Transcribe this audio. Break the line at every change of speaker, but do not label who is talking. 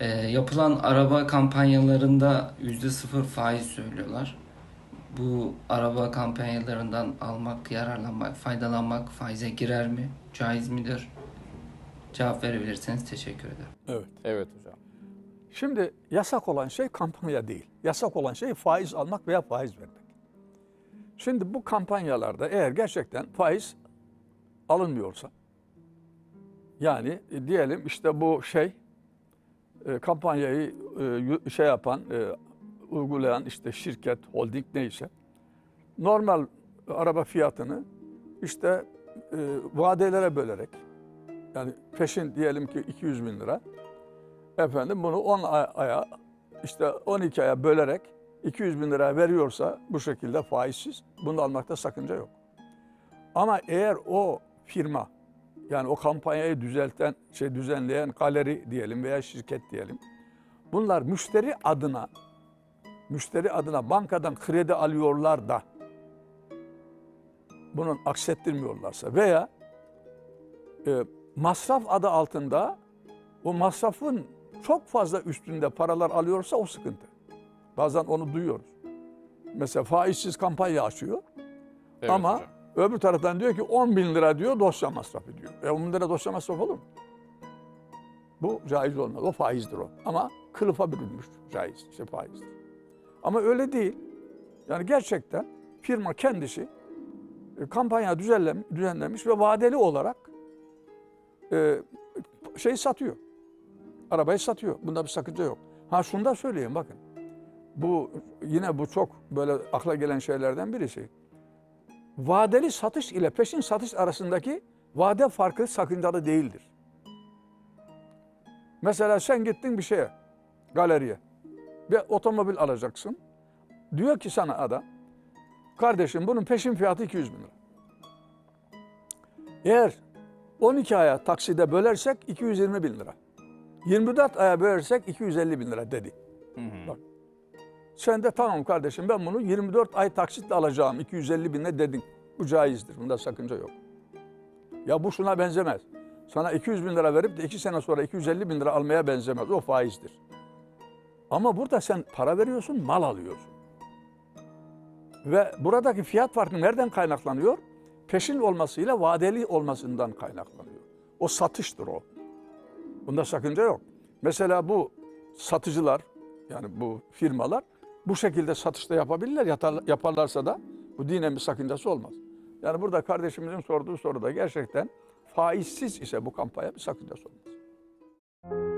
Ee, yapılan araba kampanyalarında %0 faiz söylüyorlar. Bu araba kampanyalarından almak, yararlanmak, faydalanmak faize girer mi? Caiz midir? Cevap verebilirseniz teşekkür ederim.
Evet.
Evet hocam.
Şimdi yasak olan şey kampanya değil. Yasak olan şey faiz almak veya faiz vermek. Şimdi bu kampanyalarda eğer gerçekten faiz alınmıyorsa yani e, diyelim işte bu şey e, kampanyayı e, şey yapan e, uygulayan işte şirket, holding neyse normal araba fiyatını işte vadelere bölerek yani peşin diyelim ki 200 bin lira efendim bunu 10 ay- aya işte 12 aya bölerek 200 bin lira veriyorsa bu şekilde faizsiz bunu almakta sakınca yok. Ama eğer o firma yani o kampanyayı düzelten, şey düzenleyen galeri diyelim veya şirket diyelim. Bunlar müşteri adına müşteri adına bankadan kredi alıyorlar da bunun aksettirmiyorlarsa veya e, masraf adı altında o masrafın çok fazla üstünde paralar alıyorsa o sıkıntı. Bazen onu duyuyoruz. Mesela faizsiz kampanya açıyor
Evet
ama
hocam.
Öbür taraftan diyor ki 10 bin lira diyor dosya masrafı diyor. E 10 bin lira dosya masrafı olur mu? Bu caiz olmaz. O faizdir o. Ama kılıfa bürünmüş caiz. işte faizdir. Ama öyle değil. Yani gerçekten firma kendisi e, kampanya düzenlem, düzenlemiş ve vadeli olarak e, şey satıyor. Arabayı satıyor. Bunda bir sakınca yok. Ha şunu da söyleyeyim bakın. Bu yine bu çok böyle akla gelen şeylerden birisi. Vadeli satış ile peşin satış arasındaki vade farkı sakıncalı değildir. Mesela sen gittin bir şeye, galeriye. Bir otomobil alacaksın. Diyor ki sana adam, kardeşim bunun peşin fiyatı 200 bin lira. Eğer 12 aya takside bölersek 220 bin lira. 24 aya bölersek 250 bin lira dedi. Bak. Sen de tamam kardeşim ben bunu 24 ay taksitle alacağım 250 binle dedin. Bu caizdir. Bunda sakınca yok. Ya bu şuna benzemez. Sana 200 bin lira verip de 2 sene sonra 250 bin lira almaya benzemez. O faizdir. Ama burada sen para veriyorsun, mal alıyorsun. Ve buradaki fiyat farkı nereden kaynaklanıyor? Peşin olmasıyla vadeli olmasından kaynaklanıyor. O satıştır o. Bunda sakınca yok. Mesela bu satıcılar yani bu firmalar bu şekilde satışta yapabilirler. Yaparlarsa da bu dinen bir sakıncası olmaz. Yani burada kardeşimizin sorduğu soruda gerçekten faizsiz ise bu kampanya bir sakıncası olmaz.